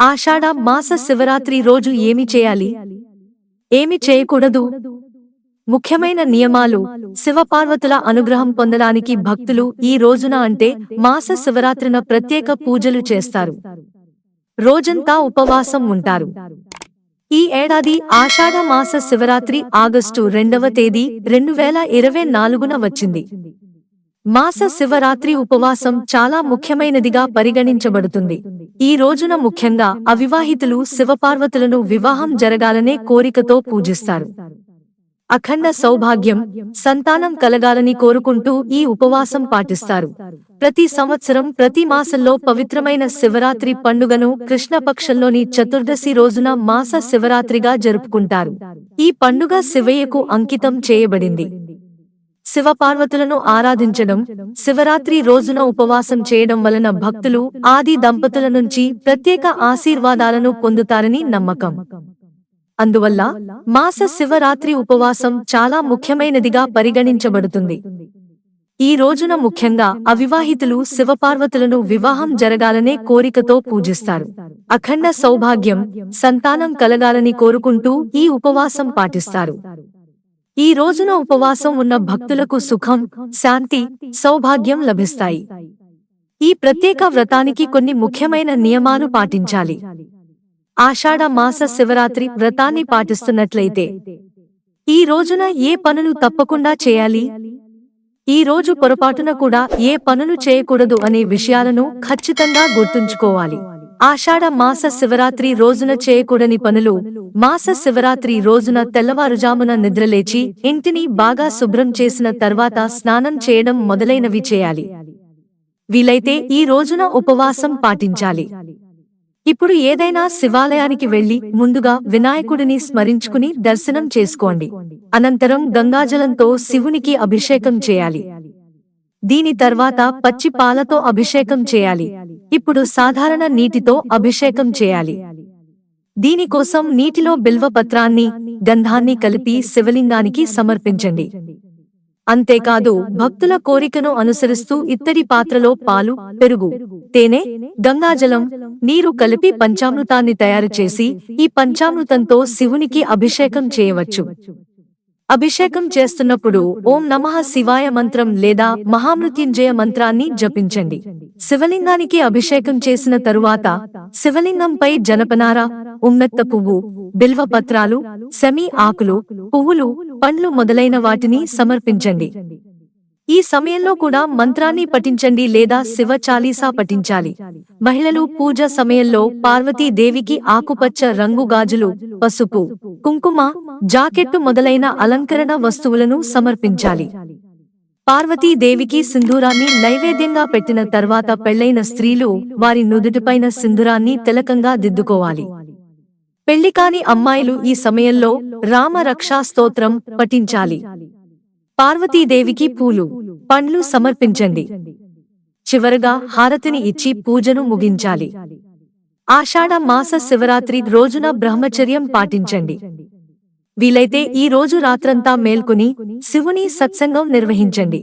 ఆషాఢ మాస శివరాత్రి రోజు ఏమి చేయాలి? ఏమి చేయకూడదు? ముఖ్యమైన నియమాలు శివపార్వతుల అనుగ్రహం పొందడానికి భక్తులు ఈ రోజున అంటే మాస శివరాత్రిన ప్రత్యేక పూజలు చేస్తారు. రోజంతా ఉపవాసం ఉంటారు. ఈ ఏడాది ఆషాఢ మాస శివరాత్రి ఆగస్టు రెండవ తేదీ రెండు వేల ఇరవై నాలుగున వచ్చింది. మాస శివరాత్రి ఉపవాసం చాలా ముఖ్యమైనదిగా పరిగణించబడుతుంది. ఈ రోజున ముఖ్యంగా అవివాహితులు శివపార్వతులను వివాహం జరగాలనే కోరికతో పూజిస్తారు. అఖండ సౌభాగ్యం సంతానం కలగాలని కోరుకుంటూ ఈ ఉపవాసం పాటిస్తారు. ప్రతి సంవత్సరం ప్రతి మాసంలో పవిత్రమైన శివరాత్రి పండుగను కృష్ణపక్షంలోని చతుర్దశి రోజున మాస శివరాత్రిగా జరుపుకుంటారు. ఈ పండుగ శివయ్యకు అంకితం చేయబడింది. శివపార్వతులను ఆరాధించడం శివరాత్రి రోజున ఉపవాసం చేయడం వలన భక్తులు ఆది దంపతుల నుంచి ప్రత్యేక ఆశీర్వాదాలను పొందుతారని నమ్మకం. అందువల్ల మాస శివరాత్రి ఉపవాసం చాలా ముఖ్యమైనదిగా పరిగణించబడుతుంది. ఈ రోజున ముఖ్యంగా అవివాహితులు శివపార్వతులను వివాహం జరగాలనే కోరికతో పూజిస్తారు. అఖండ సౌభాగ్యం సంతానం కలగాలని కోరుకుంటూ ఈ ఉపవాసం పాటిస్తారు. ఈ రోజున ఉపవాసం ఉన్న భక్తులకు సుఖం శాంతి సౌభాగ్యం లభిస్తాయి. ఈ ప్రత్యేక వ్రతానికి కొన్ని ముఖ్యమైన నియమాలు పాటించాలి. ఆషాఢ మాస శివరాత్రి వ్రతాన్ని పాటిస్తున్నట్లయితే ఈ రోజున ఏ పనులు తప్పకుండా చేయాలి? ఈ రోజు పొరపాటున కూడా ఏ పనులు చేయకూడదు అనే విషయాలను ఖచ్చితంగా గుర్తుంచుకోవాలి. ఆషాఢ మాస శివరాత్రి రోజున చేయకూడని పనులు. మాస శివరాత్రి రోజున తెల్లవారుజామున నిద్రలేచి ఇంటిని బాగా శుభ్రం చేసిన తర్వాత స్నానం చేయడం మొదలైనవి చేయాలి. వీలైతే ఈ రోజున ఉపవాసం పాటించాలి. ఇప్పుడు ఏదైనా శివాలయానికి వెళ్ళి ముందుగా వినాయకుడిని స్మరించుకుని దర్శనం చేసుకోండి. అనంతరం గంగాజలంతో శివునికి అభిషేకం చేయాలి. దీని తర్వాత పచ్చి పాలతో అభిషేకం చేయాలి. ఇప్పుడు సాధారణ నీటితో అభిషేకం చేయాలి. దీనికోసం నీటిలో బిల్వపత్రాన్ని గంధాన్ని కలిపి శివలింగానికి సమర్పించండి. అంతేకాదు భక్తుల కోరికను అనుసరిస్తూ ఇత్తడి పాత్రలో పాలు పెరుగు తేనె గంగాజలం నీరు కలిపి పంచామృతాన్ని తయారు చేసి ఈ పంచామృతంతో శివునికి అభిషేకం చేయవచ్చు. అభిషేకం చేస్తున్నప్పుడు ఓం నమః శివాయ మంత్రం లేదా మహామృత్యుంజయ మంత్రాన్ని జపించండి. శివలింగానికి అభిషేకం చేసిన తరువాత శివలింగంపై జనపనార ఉమ్మెత్త పువ్వు బిల్వపత్రాలు సెమీ ఆకులు పువ్వులు పండ్లు మొదలైన వాటిని సమర్పించండి. ఈ సమయంలో కూడా మంత్రాన్ని పఠించండి లేదా శివ చాలీసా పఠించాలి. మహిళలు పూజ సమయంలో పార్వతీదేవికి ఆకుపచ్చ రంగు గాజులు పసుపు కుంకుమ జాకెట్టు మొదలైన అలంకరణ వస్తువులను సమర్పించాలి. పార్వతీదేవికి సింధూరాన్ని నైవేద్యంగా పెట్టిన తర్వాత పెళ్ళైన స్త్రీలు వారి నుదుటిపైన సింధూరాన్ని తిలకంగా దిద్దుకోవాలి. పెళ్ళి కాని అమ్మాయిలు ఈ సమయంలో రామరక్షా స్తోత్రం పఠించాలి. పార్వతీదేవికి పూలు పండ్లు సమర్పించండి. చివరగా హారతిని ఇచ్చి పూజను ముగించాలి. ఆషాఢ మాస శివరాత్రి రోజున బ్రహ్మచర్యం పాటించండి. వీలైతే ఈ రోజు రాత్రంతా మేల్కొని శివుని సత్సంగం నిర్వహించండి.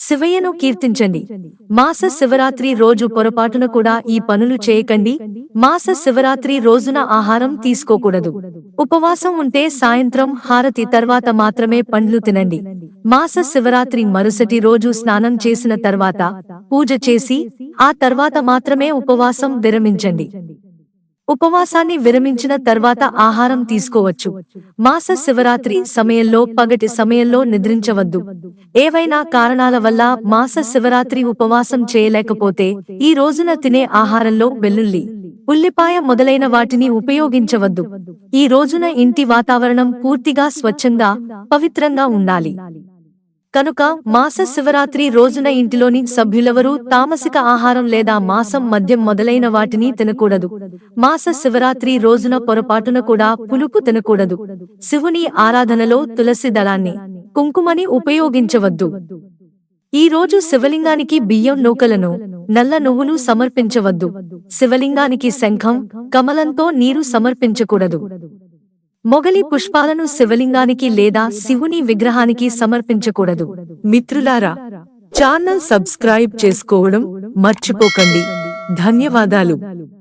శివయ్యను కీర్తించండి. మాస శివరాత్రి రోజు పొరపాటున కూడా ఈ పనులు చేయకండి. మాస శివరాత్రి రోజున ఆహారం తీసుకోకూడదు. ఉపవాసం ఉంటే సాయంత్రం హారతి తర్వాత మాత్రమే పండ్లు తినండి. మాస శివరాత్రి మరుసటి రోజు స్నానం చేసిన తర్వాత పూజ చేసి ఆ తర్వాత మాత్రమే ఉపవాసం విరమించండి. ఉపవాసాన్ని విరమించిన తర్వాత ఆహారం తీసుకోవచ్చు. మాస శివరాత్రి సమయంలో పగటి సమయంలో నిద్రించవద్దు. ఏవైనా కారణాల వల్ల మాస శివరాత్రి ఉపవాసం చేయలేకపోతే ఈ రోజున తినే ఆహారంలో వెల్లుల్లి ఉల్లిపాయ మొదలైన వాటిని ఉపయోగించవద్దు. ఈ రోజున ఇంటి వాతావరణం పూర్తిగా స్వచ్ఛంగా పవిత్రంగా ఉండాలి. కనుక మాస శివరాత్రి రోజున ఇంటిలోని సభ్యులెవరూ తామసిక ఆహారం లేదా మాసం మద్యం మొదలైన వాటిని తినకూడదు. మాస శివరాత్రి రోజున పొరపాటున కూడా పులుపు తినకూడదు. శివుని ఆరాధనలో తులసి దళాన్ని కుంకుమని ఉపయోగించవద్దు. ఈ రోజు శివలింగానికి బియ్యం నూకలను నల్ల నువ్వులు సమర్పించవద్దు. శివలింగానికి శంఖం కమలంతో నీరు సమర్పించకూడదు. మొగలి పుష్పాలను శివలింగానికి లేదా శివుని విగ్రహానికి సమర్పించకూడదు. మిత్రులారా ఛానల్ సబ్స్క్రైబ్ చేసుకోవడం మర్చిపోకండి. ధన్యవాదాలు.